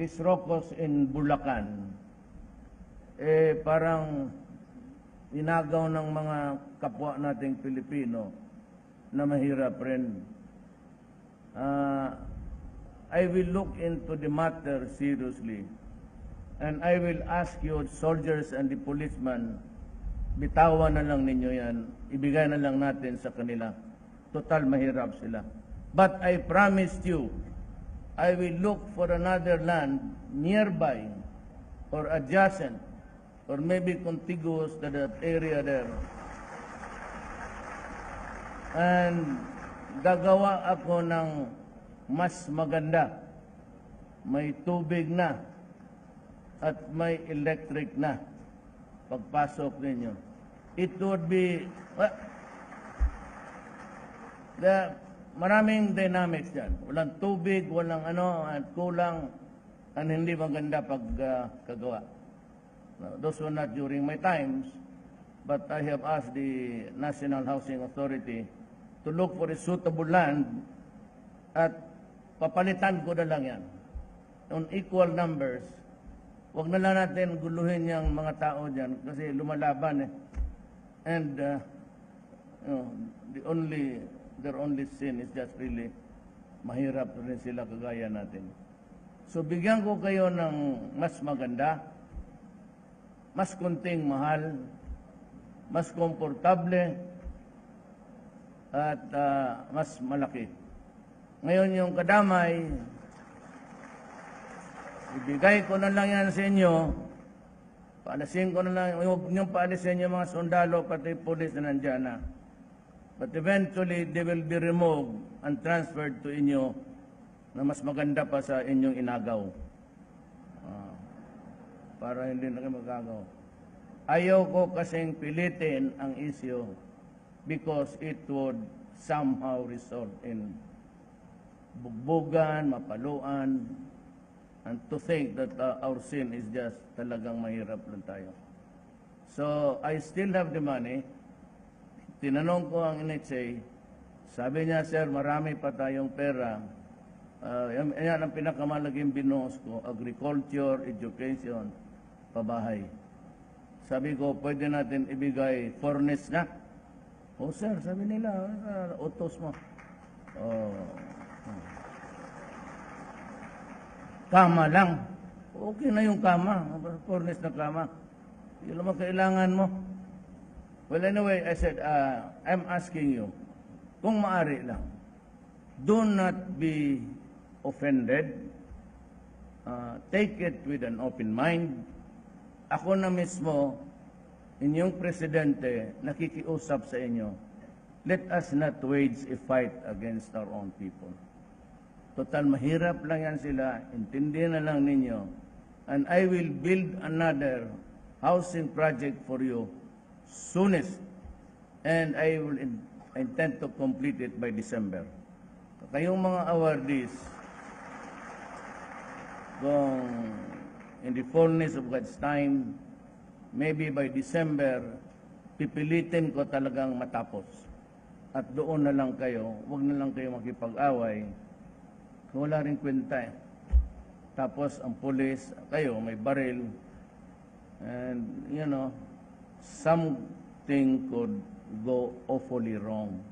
this Rocos in Bulacan, eh parang inagaw ng mga kapwa nating Pilipino na mahirap rin. Ah, I will look into the matter seriously and I will ask you soldiers and the policemen, bitawan na lang ninyo yan, ibigay na lang natin sa kanila. Total mahirap sila. But I promised you, I will look for another land nearby or adjacent or maybe contiguous to that area there. And gagawa ako ng mas maganda. May tubig na at may electric na pagpasok ninyo. It would be well, the maraming dynamics diyan. Walang tubig, walang ano, at kulang at hindi maganda pag ah. Now, those were not during my times, but I have asked the National Housing Authority to look for a suitable land at papalitan ko na lang yan on equal numbers. Huwag na lang natin guluhin yung mga tao dyan kasi lumalaban eh. And uh, you know, the only, their only sin is just really mahirap rin sila kagaya natin. So bigyan ko kayo ng mas maganda, mas kunting mahal, mas komportable, at ah, mas malaki. Ngayon yung kadamay, ibigay ko na lang yan sa inyo, paalisin ko na lang, huwag niyong paalisin yung mga sundalo, pati polis na nandyan na. But eventually, they will be removed and transferred to inyo na mas maganda pa sa inyong inagaw. Ah, para hindi na kayo magagaw. Ayaw ko kasing pilitin ang issue because it would somehow result in bugbugan, mapaluan, and to think that uh, our sin is just talagang mahirap lang tayo. So, I still have the money. Tinanong ko ang NHA, sabi niya, Sir, marami pa tayong pera. Uh, yan, ang pinakamalaking binuhos ko, agriculture, education, pabahay. Sabi ko, pwede natin ibigay furnace na. Oh, sir, sabi nila, uh, utos mo. Oh. Kama lang. Okay na yung kama. Furnace na kama. Yun naman kailangan mo. Well, anyway, I said, uh, I'm asking you, kung maari lang, do not be offended. Uh, take it with an open mind. Ako na mismo, inyong presidente, nakikiusap sa inyo, let us not wage a fight against our own people. Total, mahirap lang yan sila. Intindihan na lang ninyo. And I will build another housing project for you soonest. And I will in- intend to complete it by December. Kayong mga awardees, kung in the fullness of God's time, maybe by December, pipilitin ko talagang matapos. At doon na lang kayo, huwag na lang kayo makipag-away. Wala rin kwenta eh. Tapos ang pulis, kayo may baril. And, you know, something could go awfully wrong.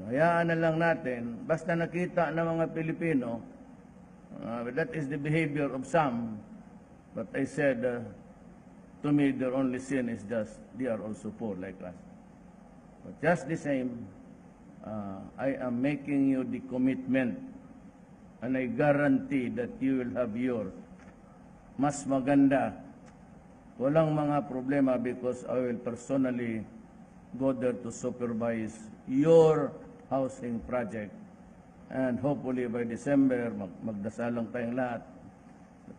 Hayaan na lang natin, basta nakita ng mga Pilipino, uh, that is the behavior of some. But I said, uh, to me, their only sin is just they are also poor like us. But just the same, uh, I am making you the commitment and I guarantee that you will have yours. Mas maganda. Walang mga problema because I will personally go there to supervise your housing project. And hopefully by December, mag magdasal lang tayong lahat.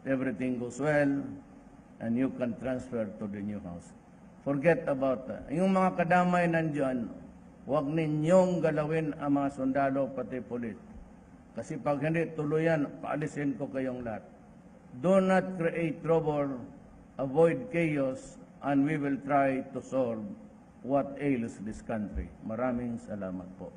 Everything goes well and you can transfer to the new house. Forget about that. Yung mga kadamay nandyan, huwag ninyong galawin ang mga sundalo pati pulis. Kasi pag hindi tuluyan, paalisin ko kayong lahat. Do not create trouble, avoid chaos, and we will try to solve what ails this country. Maraming salamat po.